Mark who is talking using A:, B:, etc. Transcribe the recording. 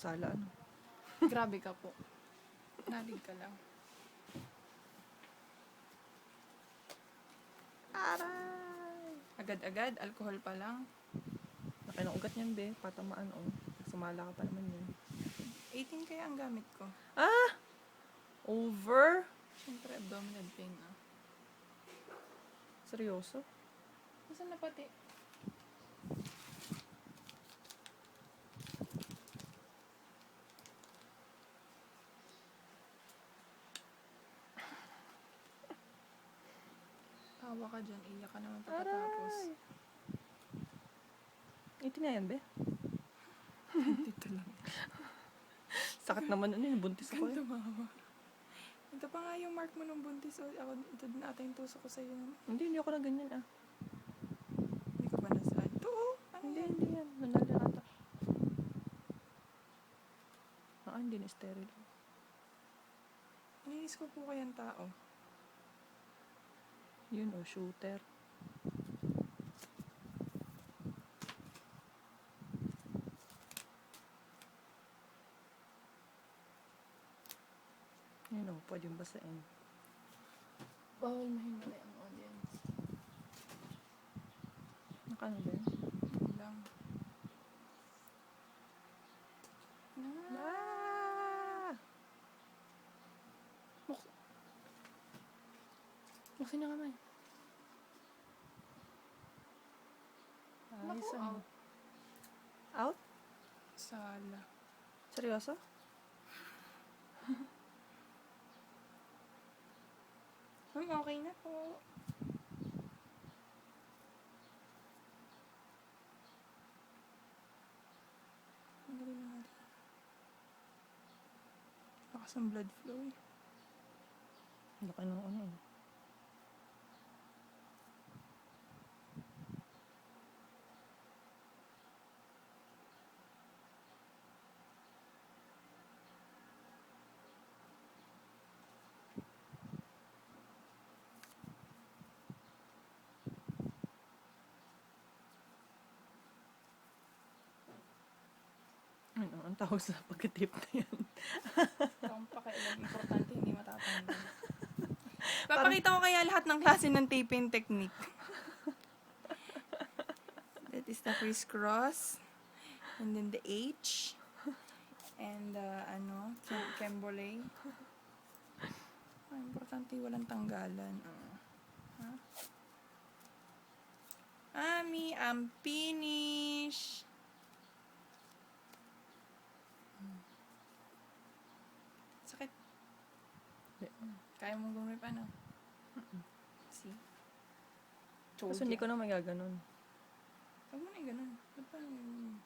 A: sala, ano?
B: Grabe ka po. Nalig ka lang.
A: Aray!
B: Agad-agad, alcohol pa lang.
A: Laki ng ugat niyan, be. Patamaan, oh. Sumala ka pa naman yan.
B: 18 kaya ang gamit ko.
A: Ah! Over?
B: Siyempre, abdominal pain ah.
A: Seryoso?
B: Nasaan na pati? Tawa ka dyan, iyak ka naman pagkatapos.
A: Ito na yan, be.
B: Dito lang.
A: Sakit naman ano yun. Buntis ako,
B: Kang
A: eh.
B: tumawa. Ito pa nga yung mark mo nung buntis. O, ako, ito din ata yung tuso ko sa'yo.
A: Hindi, hindi ako na ganyan, ah.
B: Hindi ka ba nasa? Ito, oh. Ano
A: Hindi,
B: yan?
A: hindi yan. Nanala ata. Ah, hindi na sterile.
B: Nainis ko po kayang tao.
A: Yun, oh, shooter. Yun, oh, pwede yung basain.
B: Bawal mahimalay ang audience.
A: Nakano ba? Yun
B: lang. Na.
A: Ah!
B: Buksin na kamay.
A: Ayos,
B: Naku,
A: ano?
B: out.
A: Out?
B: Sala.
A: Seryoso?
B: Ma'am, okay na po. Ang galing na natin. Lakas ng blood flow eh.
A: Laki ng ano eh. Ano, ang tawag sa pagkatip na yan.
B: Ang importante, hindi matatanggal. Papakita ko kaya lahat ng klase ng taping technique. That is the crisscross. And then the H. And the, ano, kem- kembole. Ah, importante, walang tanggalan. Ah. Ha? Ami, I'm finished. Sakit. Kaya mong gumip ano? See? Told
A: Kasi hindi ko na magaganon.
B: Huwag mo na yung ganun. Ba't pa yung...